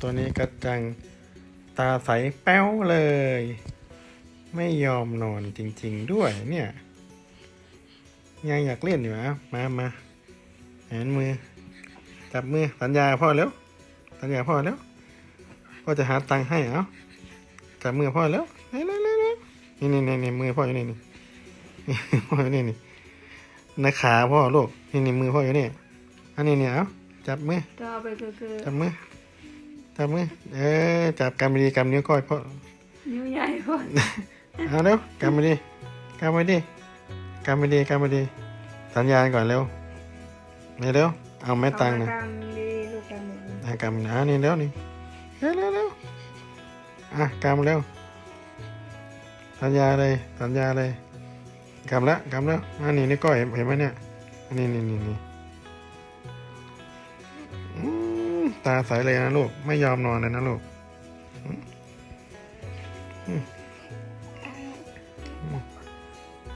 ตัวนี้กระจังตาใสแป้วเลย ไม่ยอมนอนจริง ๆ ด้วยเนี่ยยังอยากเล่นอยู่อะมามาแหนมือ จับมือสัญญาพ่อแล้วสัญญาพ่อแล้วพ่อจะหาตังค์ให้เอาจับมือพ่อแล้วเร็วเร็วเร็วเร็วนี่นี่นี่นี่มือพ่ออยู่นี่นี่พ่ออยู่นี่นี่ในขาพ่อลูกนี่นี่มือพ่ออยู่นี่อันนี้เนี่ยเอาจับมือก็เอาไปคือคือจับมือ จับมือเออจับกำดีกำนิ้วก้อยพ่อนิ้วใหญ่ก่อนเอาเร็วกำไปดีกำไปดีกำไปดีกำไปดี สัญญาณก่อนเร็วนี่เร็วเอาแม่ตังค์นะเอามากำดีลูกกำหนึ่งอะกำอะนี่เร็วนี่เร็วเร็วเร็วอะกำเร็วสัญญาเลยสัญญาเลยกำแล้วกำแล้วอันนี้นี่ก้อยเห็นเห็นไหมเนี่ยอันนี้นี่นี่นี่อืม ตาใสเลยนะลูก ไม่ยอมนอนเลยนะลูก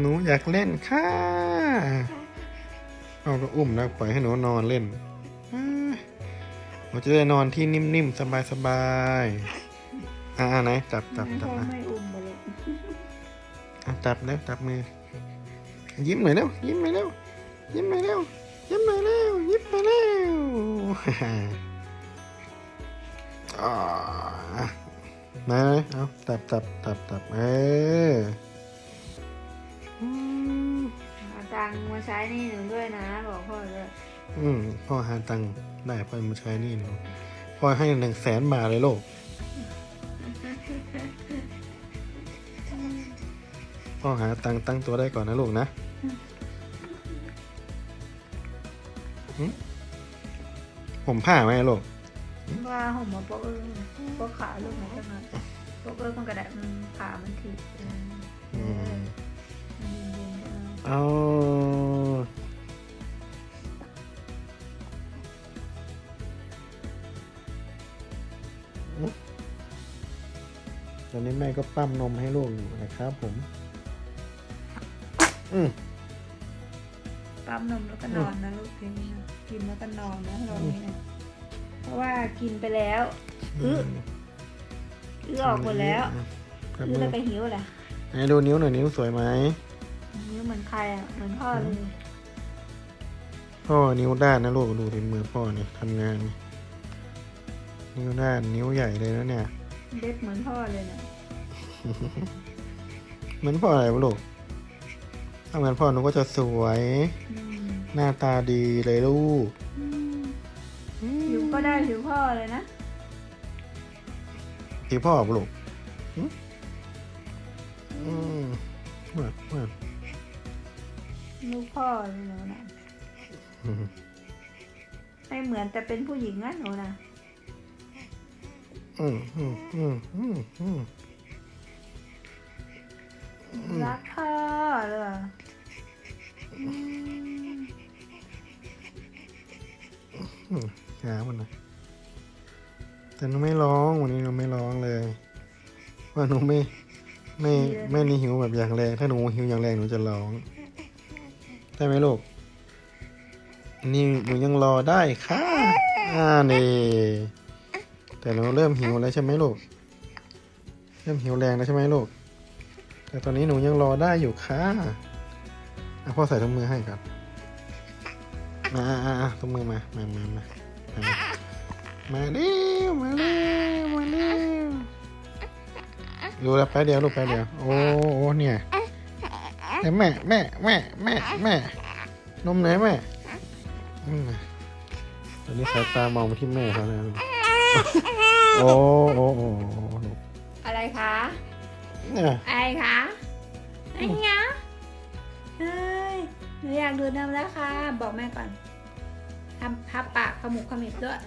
หนูอยากเล่นค่ะเอาก็อุ้มแล้วปล่อยให้หนูนอนเล่นอ่าหนูจะได้นอนที่นิ่มๆ สบายๆ อ่าไหนจับจับจับพ่ออะไม่อุ้มมาเลยอะจับแล้วจับมือ ยิ้มหน่อยเร็วยิ้มหน่อยเร็วยิ้มหน่อยเร็วยิ้มหน่อยเร็วยิ้มหน่อยเร็วอ่าไห นๆเอาจับจับจับจับเอออืมเอาตังค์มาใช้หนี่หนูด้วยนะ บอกพ่อด้วยอืมพ่อหาตังค์ได้พ่อมาใช้หนี่หนูพ่อให้หนึ่งแสนบาทเลยโลกพ่อหาตังค์ตั้งตัวได้ก่อนนะลูกนะหึผมผ้าไหมลูก ว่าผมมาโป๊ะเออโป๊ะขาลูกไหนจะมาโป๊ะเออมันกระดาษมันขามันถีบเอออืมมันเย็นๆเออเอาตอนนี้แม่ก็ปั้มนมให้ลูกอยู่นะครับผม อืมปั๊มนมแล้วก็นอนนะลูกทีนี้นะกินแล้วก็นอนนะตอนนี้นะเพ ราะว่ากินไปแล้วอื้ออื้อออกหมดแล้วครับอื้อแล้วก็หิวแหละไหนดูนิ้วหน่อยนิ้วสวยไหมนิ้วเหมือนใครอะเหมือนพ่อเลยพ่อนิ้วด้านนะลูกดูที่มือพ่อเนี่ยทำงานนี่นิ้วด้านนิ้วใหญ่เลยนะเนี่ยเด็ดเหมือนพ่อเลยนะเหมือนพ่ออะไรวะลูกถ้าเหมือนพ่อหนูก็จะสวย อืมหน้าตาดีเลยลูก อืมผิว ก็ได้ผิวพ่อเลยนะพี่พ่อปะลูกหึอืมว่าว่าลูกพ่อเลยหนูนะอืมไม่เหมือนแต่เป็นผู้หญิงนะหนูนะอืมอืมอืมอืมอืมรักพ่อเลยเหรออืม อืม หามันนะแต่หนูไม่ร้องวันนี้หนูไม่ร้องเลย ว่าหนูไม่ไม่ไม่นี่หิวแบบอย่างแรงถ้าหนูหิวอย่างแรงหนูจะร้องได้ไหมลูกนี่หนูยังรอได้ค่ะอ่านี่แต่หนูเริ่มหิวแล้วใช่ไหมลูกเริ่มหิวแรงแล้วใช่ไหมลูกแต่ตอนนี้หนูยังรอได้อยู่ค่ะอะพ่อใส่ถุงมือให้ครับมาอะอะอะถุงมือมามามามา มามาเร็วมาเร็วมาเร็วดูแล้วแป๊บเดียวลูกแป๊บเดียวโอ้โอ้เนี่ยแต่แม่แม่แม่แม่แม่นมไหนแม่อืมตอนนี้สายตามองไปที่แม่เขาแล้วลูกโอ้โอ้โอ้โอ้ลูกอะไรคะเนี่ยอะไรคะไอ้เงี้ยเฮ้ยหนูอยากดูดนมแล้วค่ะ บอกแม่ก่อน ทำพับปากขมุบขมิบด้วย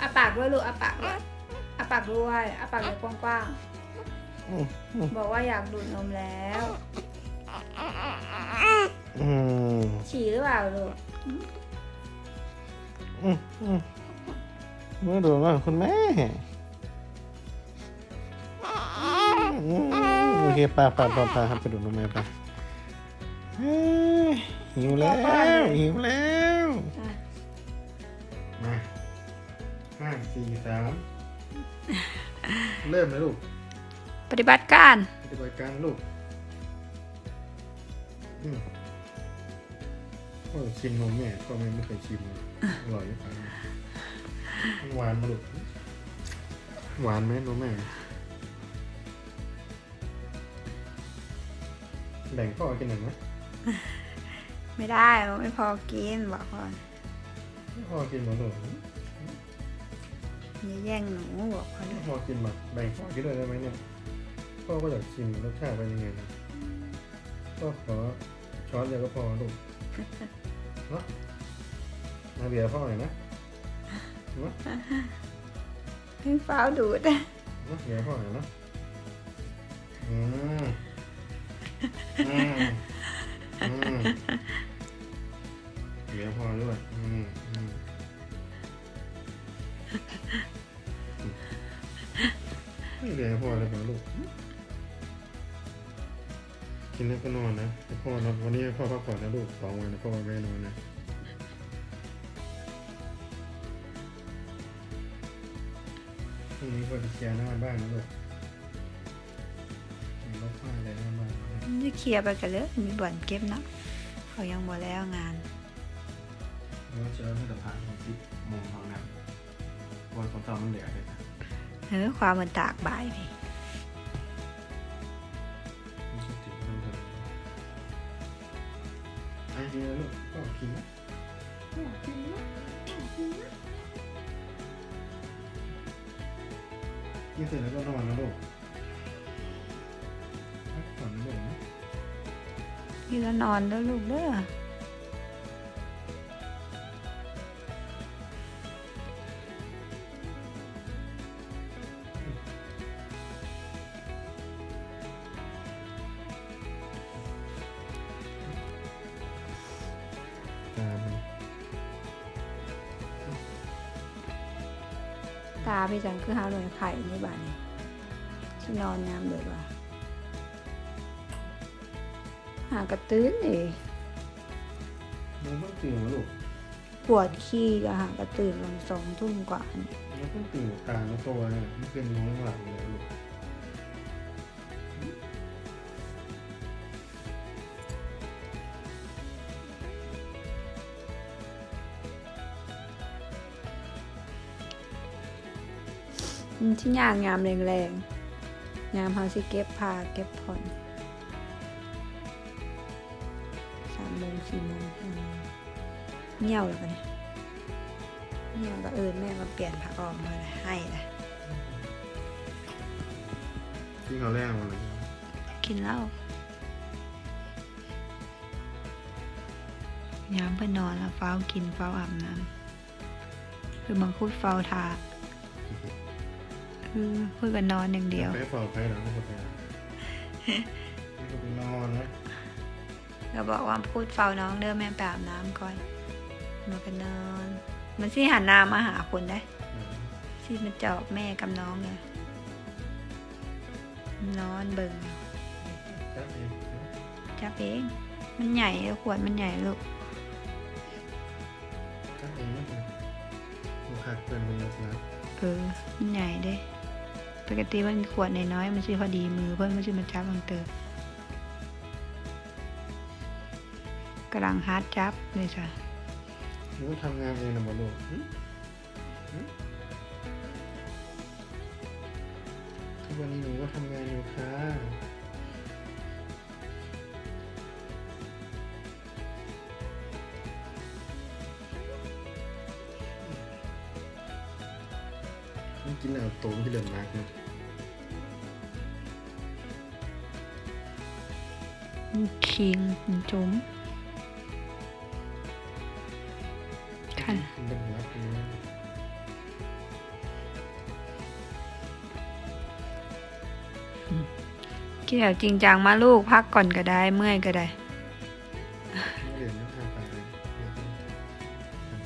อาปากด้วยลูกอาปากด้วยอาปากด้วยอาปากเลยกว้างอืมอืมๆบอกว่าอยากดูดนมแล้วอืมฉี่หรือเปล่าลูกอืมอืมเมื่อดูว่าคุณแม่อืมโอเคไป่าป่าป่าป่าครับไปดูนมแม่ไป่า หิวแล้ว หิวแล้วอะมาห้าสี่สามเริ่มเลยลูก ปฏิบัติการ ปฏิบัติการลูกอืมโอ้ยชิมนมแม่ก็ไม่ไม่เคยชิมเลยอร่อยหรือเปล่ามันหวานมาลูกหวานไหมนมแม่แบ่งพ่อกินหน่อยไหม ไม่ได้ไม่พอกินบอกก่อนพ่อกินหมดลูกอย่าแย่งหนูบอกก่อนด้วยพ่อกินแบบแบ่งพ่อกินด้วยได้ไหมเนี่ยพ่อก็อยากชิมรสชาติเป็นยังไงนะก็ขอช้อนเดียวก็พอลูกเนาะมาเบียร์พ่อหน่อยนะเนาะให้ฟ้าวดูดเนาะเบียร์พ่อหน่อยเนาะอืมอืมอืม เบียร์พ่อด้วยอืมอืมไม่เบียร์พ่อเลยเปล่าลูก กินแล้วก็นอนนะพ่อนอนวันนี้พ่อพักผ่อนนะลูกสองวันนะพ่อไม่นอนนะพรุ่งนี้พ่อจะเคลียร์หน้าบ้านนะลูกเห็นรถผ้าอะไรหน้าบ้าน นะจะเคลียร์ไปกันเลยมีบ่อนเก็บเนาะเขายังบ่แล้วงานแล้วจะเอาให้ตะพานของที่มองทางนั้นวันของเรามันเหลือเลยนะเออความมันตากบ่ายพี่มันจะติดมันจะไอ้เดียวลูกกินนะพ่อกินนะพ่อกินนะกินเสร็จแล้วก็นอนนะลูกพัก นี่แล้วนอนแล้วลูกเด้อตามมันตาพี่จังคือหาหน่วยไข่ในบ้านนี่ที่นอนยามเด็กว่า หากระตื้นเองมันต้องตื่นมาลูกปวดขี้ก็หากระตื่นลงสองทุ่มกว่านี่มันต้องตื่นตาแล้วตัวเนี่ยไม่เป็นน้องหลับเลยลูกมันที่ยางยามแรงๆยามเขาสิเก็บผ้าเก็บผ่อนามโมงสี่โมงห้าโมงเหี่ยวแล้วกันเนี่ยเหี่ยวก็เอินแม่มาเปลี่ยนผ้าออกมาเลยให้เลยที่เขาแรกมาเลยกินเหล้ายามเพื่อนนอนแล้วเฝ้าวกินเฝ้าวอาบน้ำคือมังคุดเฝ้าวทาคือเพื่อกันนอนอย่างเดียวไปเฝ้าไปหลังไม่ไปหลังไม่ก็ไปนอนนะ เราบอกว่าพูดเฝ้าน้องเด้อแม่ไปอาบน้ำก่อนมากันนอน มันสิหันหน้ามาหาคนได้สิมันจอบแม่กับน้องไงนอนเบิ่งจับเองจับเองมันใหญ่เออขวดมันใหญ่ลูกจับเองไม่เป็นลูกหักเป็นเป็นลักษณะเออมันใหญ่เด้ปกติมันขวดน้อยๆมันสิพอดีมือเพื่อนมันสิมาจับบางเตอำลังฮาร์ดจับเลยจ้ะหนูทำงานเองนะบอลูกหึหึทุกวันนี้หนูก็ทำงานอยู่ค่ะมันกินแล้วโตมันจะเดินมากนะมันคิงมันจุ๋ม คันมัน เป็นหัวเป็นหัวกินแบบจริงจังมาลูกพักก่อนก็ได้เมื่อยก็ได้ไม่เรียนไม่ทำไปเลย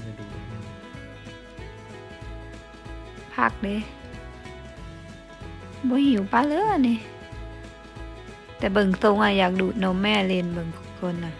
ไม่ดูพักเด้บ่หิวปลาเลยนี่แต่เบิ่งทรงอะอยากดูดนมแม่เล่นเบิ่งคนน่ะ